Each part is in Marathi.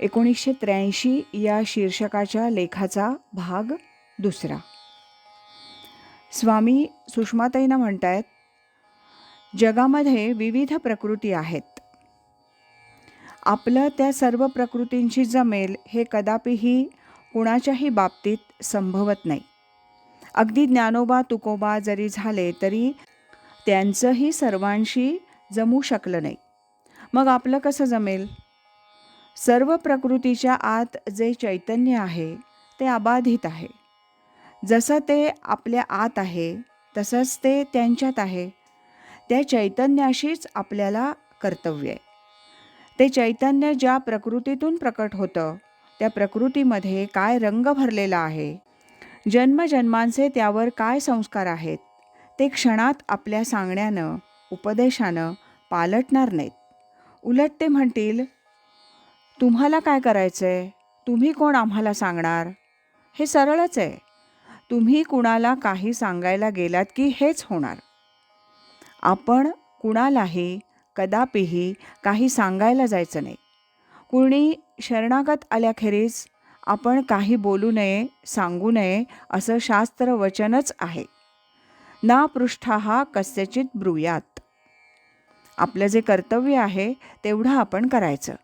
एकोणीसशे त्र्याऐंशी या शीर्षकाच्या लेखाचा भाग दुसरा. स्वामी सुषमाताईंना म्हणतायत जगामध्ये विविध प्रकृती आहेत. आपलं त्या सर्व प्रकृतींशी जमेल हे कदापिही कुणाच्याही बाबतीत संभवत नाही. अगदी ज्ञानोबा तुकोबा जरी झाले तरी त्यांचंही सर्वांशी जमू शकलं नाही. मग आपलं कसं जमेल? सर्व प्रकृतीच्या आत जे चैतन्य आहे ते अबाधित आहे. जसं ते आपल्या आत आहे तसंच ते त्यांच्यात आहे. त्या चैतन्याशीच आपल्याला कर्तव्य आहे. ते चैतन्य ज्या प्रकृतीतून प्रकट होतं त्या प्रकृतीमध्ये काय रंग भरलेला आहे जन्मजन्मांचे त्यावर काय संस्कार आहेत ते क्षणात आपल्या सांगण्यानं उपदेशानं पालटणार नाहीत. उलट ते म्हणतील तुम्हाला काय करायचं आहे तुम्ही कोण आम्हाला सांगणार? हे सरळच आहे. तुम्ही कुणाला काही सांगायला गेलात की हेच होणार. आपण कुणालाही कदापिही काही सांगायला जायचं नाही. कुणी शरणागत आल्याखेरीज आपण काही बोलू नये सांगू नये असं शास्त्र वचनच आहे. ना पृष्ठा हा कस्यचित ब्रुयात. आपलं जे कर्तव्य आहे तेवढं आपण करायचं.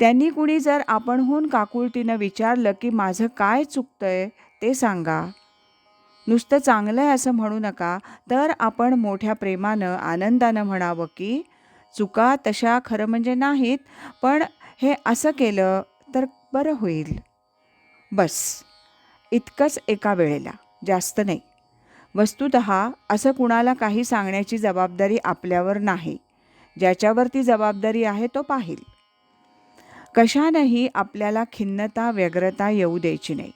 त्यांनी कुणी जर आपणहून काकुळतीनं विचारलं की माझं काय चुकतंय ते सांगा. नुसतं चांगलं आहे असं म्हणू नका तर आपण मोठ्या प्रेमानं आनंदानं म्हणावं की चुका तशा खरं म्हणजे नाहीत पण हे असं केलं तर बरं होईल. बस. इतकंच एका वेळेला. जास्त नाही. वस्तुत असं कुणाला काही सांगण्याची जबाबदारी आपल्यावर नाही. ज्याच्यावर ती जबाबदारी आहे तो पाहिल. कशानंही आपल्याला खिन्नता व्यग्रता येऊ द्यायची नाही.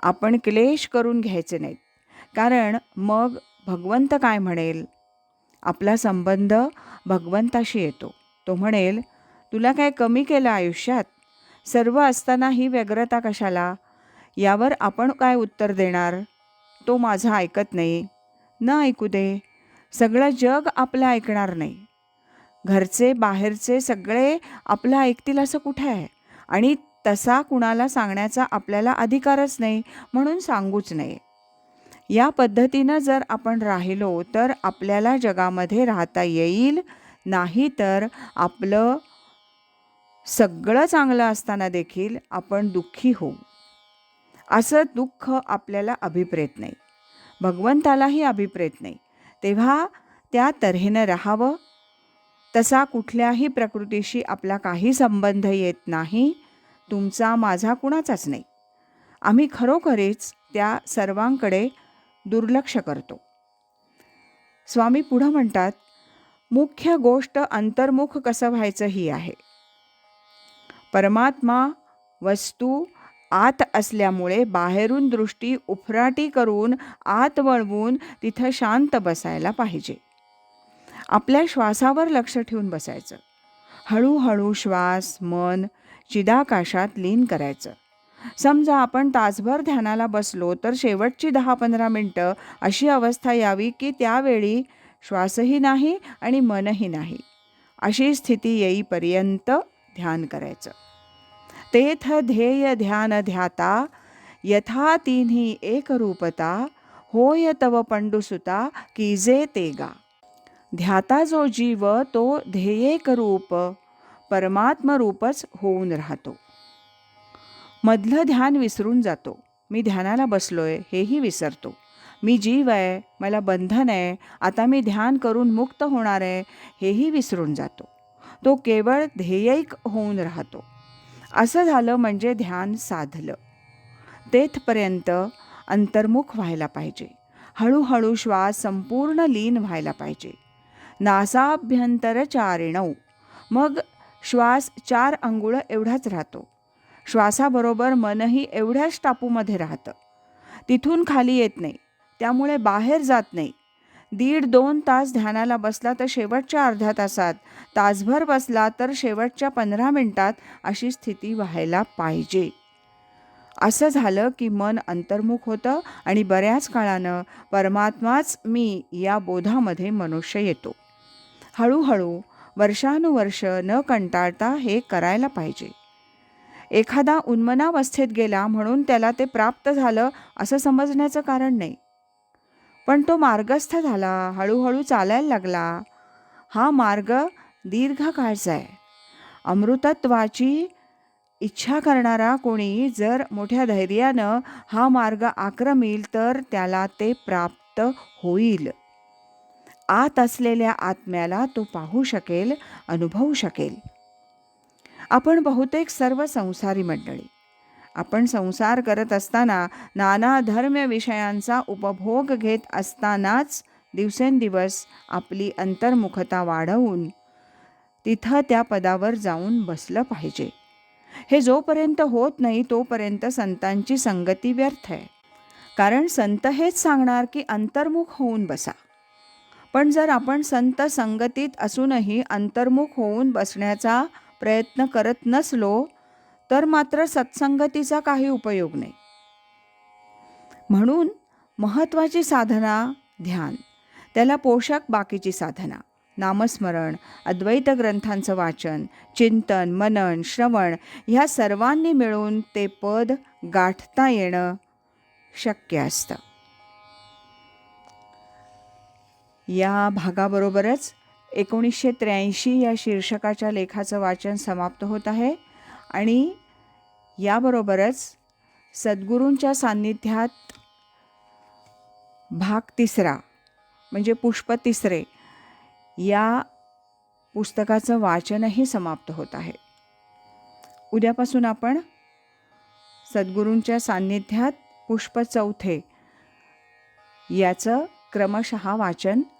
आपण क्लेश करून घ्यायचे नाहीत. कारण मग भगवंत काय म्हणेल? आपला संबंध भगवंताशी येतो. तो म्हणेल तुला काय कमी केलं आयुष्यात? सर्व असताना ही व्यग्रता कशाला? यावर आपण काय उत्तर देणार? तो माझा ऐकत नाही. न ऐकू दे. सगळं जग आपलं ऐकणार नाही. घरचे बाहेरचे सगळे आपलं ऐकतील असं कुठं आहे? आणि तसा कुणाला सांगण्याचा आपल्याला अधिकारच नाही म्हणून सांगूच नये. या पद्धतीनं जर आपण राहिलो तर आपल्याला जगामध्ये राहता येईल नाही तर आपलं सगळं चांगलं असताना देखील आपण दुःखी होऊ. असं दुःख आपल्याला अभिप्रेत नाही. भगवंतालाही अभिप्रेत नाही. तेव्हा त्या तऱ्हेनं राहावं तसा कुठल्याही प्रकृतीशी आपला काही संबंध येत नाही. तुमचा माझा कुणाचाच नाही. आम्ही खरोखरीच त्या सर्वांकडे दुर्लक्ष करतो. स्वामी पुढं म्हणतात मुख्य गोष्ट अंतर्मुख कसं व्हायचं ही आहे. परमात्मा वस्तू आत असल्यामुळे बाहेरून दृष्टी उफराटी करून आत वळवून तिथं शांत बसायला पाहिजे. आपल्या श्वासावर लक्ष ठेवून बसायचं. हळूहळू श्वास मन चिदाकाशात लीन करायचं. समजा आपण तासभर ध्यानाला बसलो तर शेवटची दहा पंधरा मिनटं अशी अवस्था यावी की त्यावेळी श्वासही नाही आणि मनही नाही. अशी स्थिती येईपर्यंत ध्यान करायचं. तेथ ध्येय ध्यान ध्याता यथा तिन्ही एकरूपता होय तव पंडुसुता की जे तेगा ध्याता जो जीव तो ध्येयेक रूप परमात्मरूपच होऊन राहतो. मधलं ध्यान विसरून जातो. मी ध्यानाला बसलोय हेही विसरतो. मी जीव आहे मला बंधन आहे आता मी ध्यान करून मुक्त होणार आहे हेही विसरून जातो. तो केवळ ध्येयिक होऊन राहतो. असं झालं म्हणजे ध्यान साधलं. तेथपर्यंत अंतर्मुख व्हायला पाहिजे. हळूहळू श्वास संपूर्ण लीन व्हायला पाहिजे. नासाभ्यंतरचारिणव मग श्वास चार अंघुळं एवढाच राहतो. श्वासाबरोबर मनही एवढ्याच टापूमध्ये राहतं. तिथून खाली येत नाही. त्यामुळे बाहेर जात नाही. दीड दोन तास ध्यानाला बसला तर शेवटच्या अर्ध्या तासात तासभर बसला तर शेवटच्या पंधरा मिनिटात अशी स्थिती व्हायला पाहिजे. असं झालं की मन अंतर्मुख होतं आणि बऱ्याच काळानं परमात्माच मी या बोधामध्ये मनुष्य येतो. हळूहळू वर्षानुवर्ष न कंटाळता हे करायला पाहिजे. एखादा उन्मनावस्थेत गेला म्हणून त्याला ते प्राप्त झालं असं समजण्याचं कारण नाही. पण तो मार्गस्थ झाला हळूहळू चालायला लागला. हा मार्ग दीर्घकाळचा आहे. अमृतत्वाची इच्छा करणारा कोणी जर मोठ्या धैर्यानं हा मार्ग आक्रमील तर त्याला ते प्राप्त होईल. आत असलेल्या आत्म्याला तो पाहू शकेल अनुभवू शकेल. आपण बहुतेक सर्व संसारी मंडळी. आपण संसार करत असताना नाना धर्म विषयांचा उपभोग घेत असतानाच दिवसेंदिवस आपली अंतर्मुखता वाढवून तिथं त्या पदावर जाऊन बसलं पाहिजे. हे जोपर्यंत होत नाही तोपर्यंत संतांची संगती व्यर्थ आहे. कारण संत हेच सांगणार की अंतर्मुख होऊन बसा. पण जर आपण संत संगतीत असूनही अंतर्मुख होऊन बसण्याचा प्रयत्न करत नसलो तर मात्र सत्संगतीचा काही उपयोग नाही. म्हणून महत्त्वाची साधना ध्यान त्याला पोषक बाकीची साधना नामस्मरण अद्वैत ग्रंथांचं वाचन चिंतन मनन श्रवण ह्या सर्वांनी मिळून ते पद गाठता येणं शक्य असतं. या भागाबरोबरच एकोणीसशे त्र्याऐंशी या शीर्षकाच्या लेखाचं वाचन समाप्त होत आहे. आणि याबरोबरच सद्गुरूंच्या सान्निध्यात भाग तिसरा म्हणजे पुष्प तिसरे या पुस्तकाचं वाचनही समाप्त होत आहे. उद्यापासून आपण सद्गुरूंच्या सान्निध्यात पुष्प चौथे याचं क्रमशः वाचन